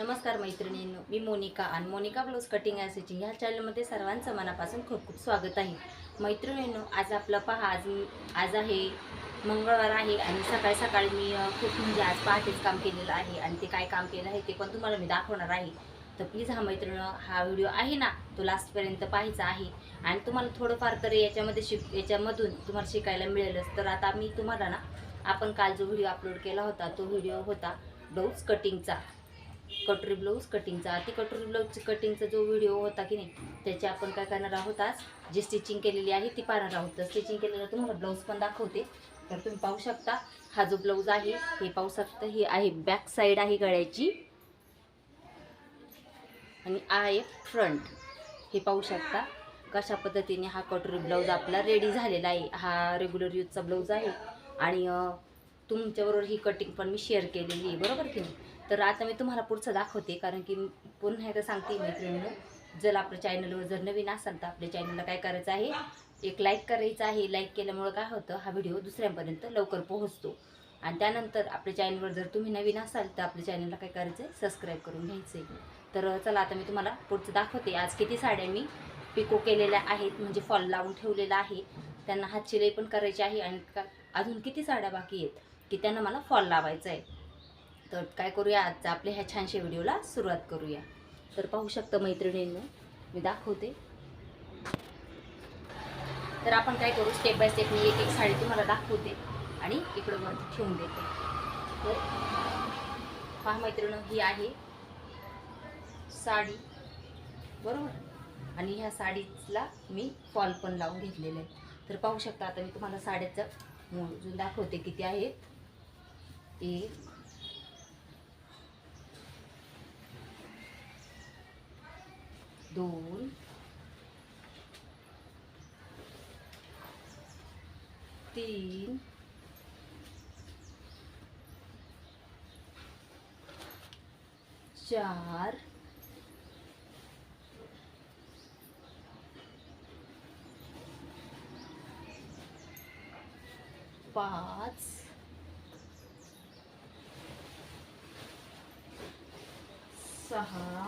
नमस्कार मैत्रिणींनो मी मोनिका आणि Monika blouse cutting and stitching ह्या चॅनलमध्ये सर्वांचं मनापासून खूप खूप स्वागत आहे. मैत्रिणींनो आज आपलं पहा आज आज आहे मंगळवार आहे आणि सकाळी सकाळी मी खूप म्हणजे आज पहाटेच काम केलेलं आहे आणि ते काय काम केलं आहे ते पण तुम्हाला मी दाखवणार आहे. तर प्लीज हा मैत्रिण हा व्हिडिओ आहे ना तो लास्टपर्यंत पाहायचा आहे. आणि तुम्हाला थोडंफार तरी याच्यामध्ये शिक याच्यामधून तुम्हाला शिकायला मिळेलच. तर आता मी तुम्हाला ना आपण काल जो व्हिडिओ अपलोड केला होता तो व्हिडिओ होता ब्लाऊज कटिंगचा. कटोरी ब्लाऊज कटिंगचा. ती कटोरी ब्लाऊजची कटिंगचा जो व्हिडिओ होता की नाही त्याचे आपण काय करणार आहोत आज? जी स्टिचिंग केलेली आहे ती पाहणार आहोत. तर स्टिचिंग केलेलं तुम्हाला ब्लाऊज पण दाखवते. तर तुम्ही पाहू शकता हा जो ब्लाऊज आहे हे पाहू शकता ही आहे बॅक साईड आहे गळ्याची. आणि आहे फ्रंट हे पाहू शकता कशा पद्धतीने हा कटोरी ब्लाऊज आपला रेडी झालेला आहे. हा रेग्युलर यूजचा ब्लाऊज आहे. आणि तुमच्याबरोबर ही कटिंग पण मी शेअर केलेली आहे बरोबर की नाही? तर आता मी तुम्हाला पुढचं दाखवते कारण की पुन्हा एकदा सांगते मैत्रिणीनं जर आपल्या चॅनलवर जर नवीन असाल तर आपल्या चॅनलला काय करायचं आहे? एक लाईक करायचं आहे. लाईक केल्यामुळं काय होतं? हा व्हिडिओ दुसऱ्यांपर्यंत लवकर पोहोचतो. आणि त्यानंतर आपल्या चॅनलवर जर तुम्ही नवीन असाल तर आपल्या चॅनलला काय करायचं आहे सबस्क्राईब करून घ्यायचं आहे तर चला आता मी तुम्हाला पुढचं दाखवते. आज किती साड्या मी पिको केलेल्या आहेत म्हणजे फॉल लावून ठेवलेला आहे. त्यांना हात शिलाई पण करायची आहे आणि का अजून किती साड्या बाकी आहेत? की त्यांना मला फॉल लावायचा आहे तर काय करूया आजचा आपल्या ह्या छानशा व्हिडिओला सुरुवात करूया. तर पाहू शकता मैत्रिणींनो मी दाखवते. तर आपण काय करू स्टेप बाय स्टेप मी एक एक साडी तुम्हाला दाखवते आणि इकडं वरती ठेवून देते. तर पहा मैत्रिणी ही आहे साडी. बरोबर? आणि ह्या साडीला मी फॉल पण लावून घेतलेलं आहे. तर पाहू शकता आता मी तुम्हाला साड्याचं मोजून दाखवते किती आहेत. एक. दोन. तीन. चार. पाच. सहा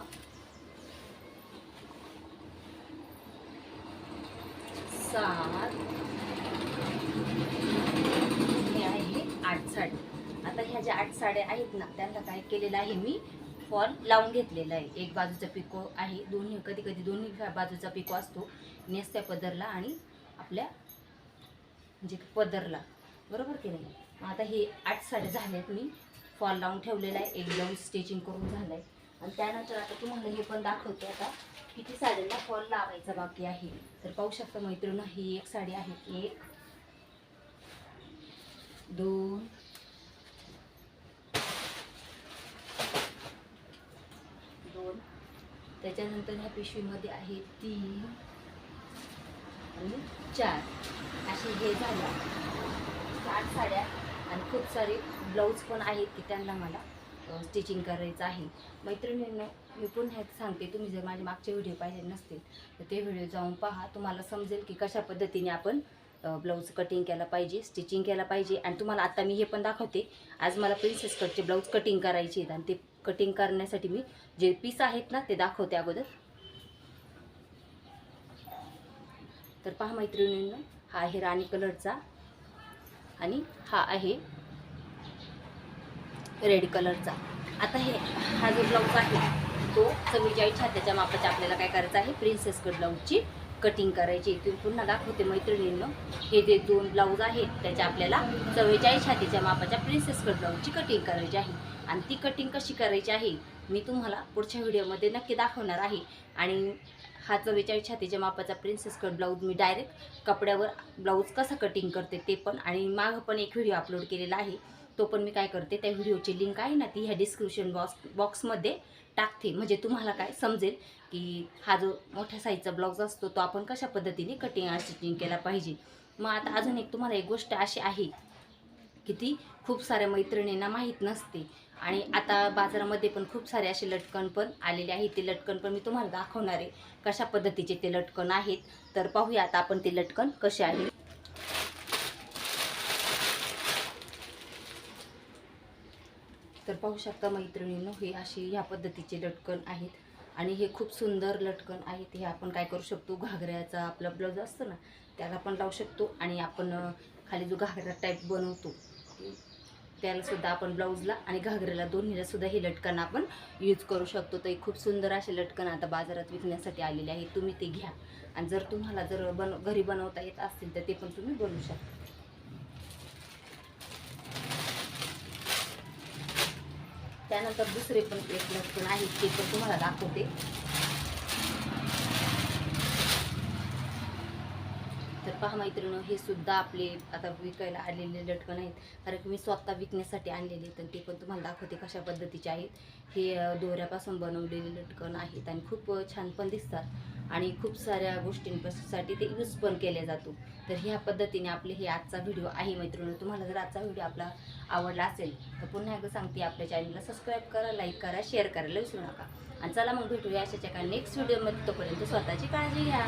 सात हे आहे आठ साडी. आता ह्या ज्या आठ साड्या आहेत ना त्यांना काय केलेलं आहे मी फॉल लावून घेतलेला आहे. एक बाजूचा पिको आहे दोन्ही कधी कधी दोन्ही बाजूचा पिको असतो नेसत्या पदरला आणि आपल्या म्हणजे पदरला. बरोबर की नाही? आता हे आठ साड्या झाल्यात मी फॉल लावून ठेवलेला आहे. एक ब्लाऊज स्टिचिंग करून झालं आहे आणि त्यानंतर आता तुम्हाला हे पण दाखवते आता. किती साड्यांना फॉल लावायचा बाकी आहे. तर पाहू शकता मैत्रिणी ही एक साडी आहे एक दोन दोन. त्याच्यानंतर ह्या पिशवीमध्ये आहे तीन आणि चार. असे हे झाले. आठ साड्या आणि खूप सारे ब्लाऊज पण आहेत की त्यांना मला. स्टिचिंग करायचं आहे. मैत्रिणींनो मी पुन्हा एक सांगते तुम्ही जर माझे मागचे व्हिडिओ पाहिले नसतील तर ते व्हिडिओ जाऊन पहा. तुम्हाला समजेल की कशा पद्धतीने आपण ब्लाऊज कटिंग केला पाहिजे स्टिचिंग केला पाहिजे. आणि तुम्हाला आता मी हे पण दाखवते. आज मला प्रिन्सेस कटचे ब्लाऊज कटिंग करायचे आहेत. आणि ते कटिंग करण्यासाठी मी जे पीस आहेत ना ते दाखवते अगोदर. तर पहा मैत्रिणींनो हा आहे राणी कलरचा आणि हा आहे रेड कलरचा आता हे हा जो ब्लाऊज आहे तो चव्वेचाळीस छात्याच्या मापाच्या आपल्याला काय करायचं आहे? प्रिन्सेस कट ब्लाऊजची कटिंग करायची ती पुन्हा दाखवते मैत्रिणींना. हे जे दोन ब्लाऊज आहेत त्याच्या आपल्याला चव्वेचाळीस छातीच्या मापाच्या प्रिन्सेस कट ब्लाऊजची कटिंग करायची आहे. आणि ती कटिंग कशी करायची आहे मी तुम्हाला पुढच्या व्हिडिओमध्ये नक्की दाखवणार आहे. आणि हा चव्वेचाळीस छातीच्या मापाचा प्रिन्सेस कट ब्लाऊज मी डायरेक्ट कपड्यावर ब्लाऊज कसं कटिंग करते ते पण आणि मागं पण एक व्हिडिओ अपलोड केलेला आहे. तो पण मी काय करते त्या व्हिडिओची लिंक आहे ना ती ह्या डिस्क्रिप्शन बॉक्स बॉक्समध्ये टाकते. म्हणजे तुम्हाला काय समजेल की हा जो मोठ्या साईजचा ब्लॉग्ज असतो तो आपण कशा पद्धतीने कटिंग आणि स्टिचिंग केला पाहिजे? मग आता अजून एक तुम्हाला एक गोष्ट अशी आहे की ती खूप साऱ्या मैत्रिणींना माहीत नसते. आणि आता बाजारामध्ये पण खूप सारे असे लटकन पण आलेले आहेत. ते लटकन पण मी तुम्हाला दाखवणार आहे कशा पद्धतीचे ते लटकन आहेत. तर पाहूया आता आपण ते लटकन कसे आहेत. तर पाहू शकता मैत्रिणींनो हे अशी ह्या पद्धतीचे लटकन आहेत. आणि हे खूप सुंदर लटकन आहेत. हे आपण काय करू शकतो? घागऱ्याचा आपला ब्लाऊज असतो ना त्याला पण लावू शकतो. आणि आपण खाली जो घागरा टाईप बनवतो त्यालासुद्धा आपण ब्लाऊजला आणि घागऱ्याला दोन्हीला सुद्धा हे लटकन आपण यूज करू शकतो. तर खूप सुंदर असे लटकन आता बाजारात विकण्यासाठी आलेले आहेत. तुम्ही ते घ्या. आणि जर तुम्हाला जर बन घरी बनवता येत असतील तर ते पण तुम्ही बनवू शकता. त्यानंतर दुसरे पण एक लटकन आहे ते पण तुम्हाला दाखवते. तर पहा मैत्रिणी हे सुद्धा आपले आता विकायला आलेले लटकन आहेत. कारण की मी स्वतः विकण्यासाठी आणलेले तर ते पण तुम्हाला दाखवते कशा पद्धतीचे आहेत. हे दोऱ्यापासून बनवलेले लटकन आहेत आणि खूप छान पण दिसतात. आणि खूप साऱ्या गोष्टींसाठी ते यूज पण केले जातो. तर ह्या पद्धतीने आपले हे आजचा व्हिडिओ आहे मैत्रिणी तुम्हाला जर आजचा व्हिडिओ आपला आवडला असेल तर पुन्हा एकदा सांगते आपल्या चॅनलला सबस्क्राईब करा लाईक करा शेअर करायला विसरू नका. आणि चला मग भेटूया अशाच्या का नेक्स्ट व्हिडिओमध्ये तोपर्यंत स्वतःची काळजी घ्या.